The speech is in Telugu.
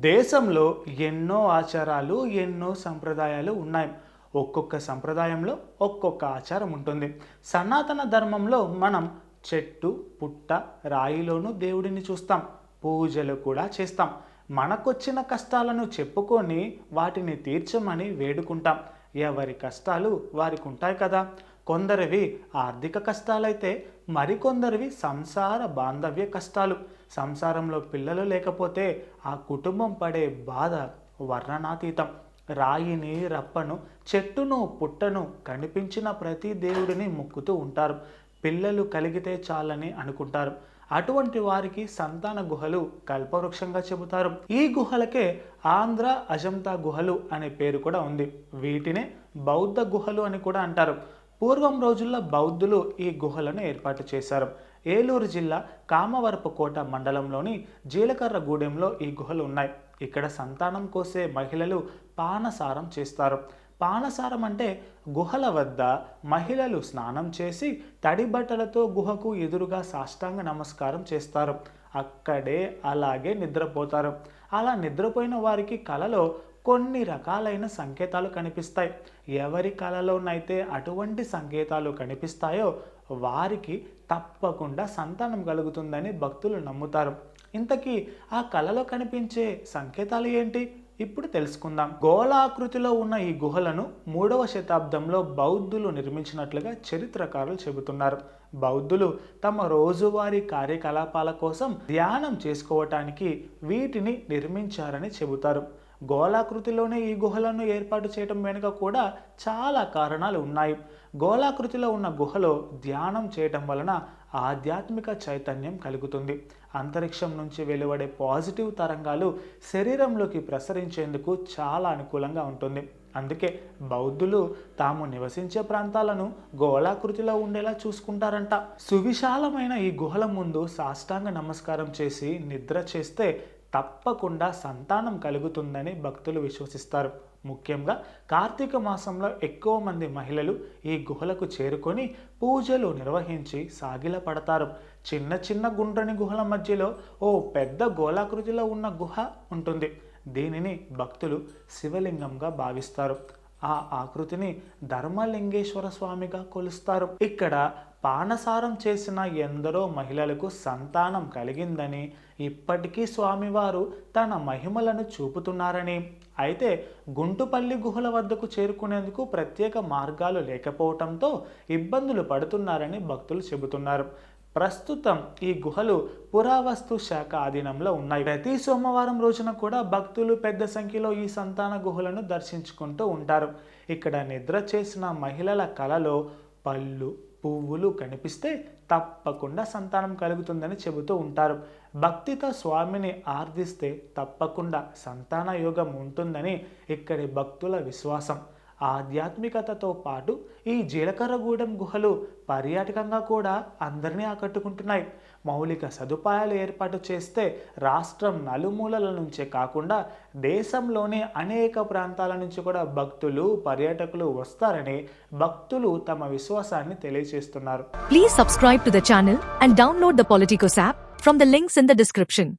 దేశంలో ఎన్నో ఆచారాలు ఎన్నో సంప్రదాయాలు ఉన్నాయి. ఒక్కొక్క సంప్రదాయంలో ఒక్కొక్క ఆచారం ఉంటుంది. సనాతన ధర్మంలో మనం చెట్టు పుట్ట రాయిలోనూ దేవుడిని చూస్తాం. పూజలు కూడా చేస్తాం. మనకొచ్చిన కష్టాలను చెప్పుకొని వాటిని తీర్చమని వేడుకుంటాం. ఎవరి కష్టాలు వారికి ఉంటాయి కదా? కొందరివి ఆర్థిక కష్టాలైతే మరికొందరివి సంసార బాంధవ్య కష్టాలు. సంసారంలో పిల్లలు లేకపోతే ఆ కుటుంబం పడే బాధ వర్ణనాతీతం. రాయిని రప్పను చెట్టును పుట్టను కనిపించిన ప్రతి దేవుడిని మొక్కుతూ ఉంటారు. పిల్లలు కలిగితే చాలని అనుకుంటారు. అటువంటి వారికి సంతాన గుహలు కల్పవృక్షంగా చెబుతారు. ఈ గుహలకే ఆంధ్ర అజంతా గుహలు అనే పేరు కూడా ఉంది. వీటినే బౌద్ధ గుహలు అని కూడా అంటారు. పూర్వం రోజుల్లో బౌద్ధులు ఈ గుహలను ఏర్పాటు చేశారు. ఏలూరు జిల్లా కామవరపుకోట మండలంలోని జీలకర్రగూడెంలో ఈ గుహలు ఉన్నాయి. ఇక్కడ సంతానం కోసే మహిళలు పానసారం చేస్తారు. పానసారం అంటే గుహల వద్ద మహిళలు స్నానం చేసి తడి బట్టలతో గుహకు ఎదురుగా సాష్టాంగ నమస్కారం చేస్తారు. అక్కడే అలాగే నిద్రపోతారు. అలా నిద్రపోయిన వారికి కలలో కొన్ని రకాలైన సంకేతాలు కనిపిస్తాయి. ఎవరి కలలోనైతే అటువంటి సంకేతాలు కనిపిస్తాయో వారికి తప్పకుండా సంతానం కలుగుతుందని భక్తులు నమ్ముతారు. ఇంతకీ ఆ కళలో కనిపించే సంకేతాలు ఏంటి? ఇప్పుడు తెలుసుకుందాం. గోళాకృతిలో ఉన్న ఈ గుహలను మూడవ శతాబ్దంలో బౌద్ధులు నిర్మించినట్లుగా చరిత్రకారులు చెబుతున్నారు. బౌద్ధులు తమ రోజువారీ కార్యకలాపాల కోసం ధ్యానం చేసుకోవటానికి వీటిని నిర్మించారని చెబుతారు. గోళాకృతిలోనే ఈ గుహలను ఏర్పాటు చేయడం వెనుక కూడా చాలా కారణాలు ఉన్నాయి. గోళాకృతిలో ఉన్న గుహలో ధ్యానం చేయటం వలన ఆధ్యాత్మిక చైతన్యం కలుగుతుంది. అంతరిక్షం నుంచి వెలువడే పాజిటివ్ తరంగాలు శరీరంలోకి ప్రసరించేందుకు చాలా అనుకూలంగా ఉంటుంది. అందుకే బౌద్ధులు తాము నివసించే ప్రాంతాలను గోళాకృతిలో ఉండేలా చూసుకుంటారంట. సువిశాలమైన ఈ గుహల ముందు సాష్టాంగ నమస్కారం చేసి నిద్ర చేస్తే తప్పకుండా సంతానం కలుగుతుందని భక్తులు విశ్వసిస్తారు. ముఖ్యంగా కార్తీక మాసంలో ఎక్కువ మంది మహిళలు ఈ గుహలకు చేరుకొని పూజలు నిర్వహించి సాగిల పడతారు. చిన్న చిన్న గుండ్రని గుహల మధ్యలో ఓ పెద్ద గోళాకృతిలో ఉన్న గుహ ఉంటుంది. దీనిని భక్తులు శివలింగంగా భావిస్తారు. ఆ ఆకృతిని ధర్మలింగేశ్వర స్వామిగా కొలుస్తారు. ఇక్కడ పానసారం చేసిన ఎందరో మహిళలకు సంతానం కలిగిందని ఇప్పటికీ స్వామివారు తన మహిమలను చూపుతున్నారని. అయితే గుంటుపల్లి గుహల వద్దకు చేరుకునేందుకు ప్రత్యేక మార్గాలు లేకపోవడంతో ఇబ్బందులు పడుతున్నారని భక్తులు చెబుతున్నారు. ప్రస్తుతం ఈ గుహలు పురావస్తు శాఖ ఆధీనంలో ఉన్నాయి. ప్రతి సోమవారం రోజున కూడా భక్తులు పెద్ద సంఖ్యలో ఈ సంతాన గుహలను దర్శించుకుంటూ ఉంటారు. ఇక్కడ నిద్ర చేసిన మహిళల కలలో పళ్ళు పువ్వులు కనిపిస్తే తప్పకుండా సంతానం కలుగుతుందని చెబుతూ ఉంటారు. భక్తితో స్వామిని ఆర్దిస్తే తప్పకుండా సంతాన యోగం ఉంటుందని ఇక్కడి భక్తుల విశ్వాసం. ఆధ్యాత్మికతతో పాటు ఈ జీలకర్రగూడెం గుహలు పర్యాటకంగా కూడా అందరినీ ఆకట్టుకుంటున్నాయి. మౌలిక సదుపాయాలు ఏర్పాటు చేస్తే రాష్ట్రం నలుమూలల నుంచే కాకుండా దేశంలోని అనేక ప్రాంతాల నుంచి కూడా భక్తులు పర్యాటకులు వస్తారని భక్తులు తమ విశ్వాసాన్ని తెలియజేస్తున్నారు. Please subscribe to the channel and download the Politicos app from the links in the description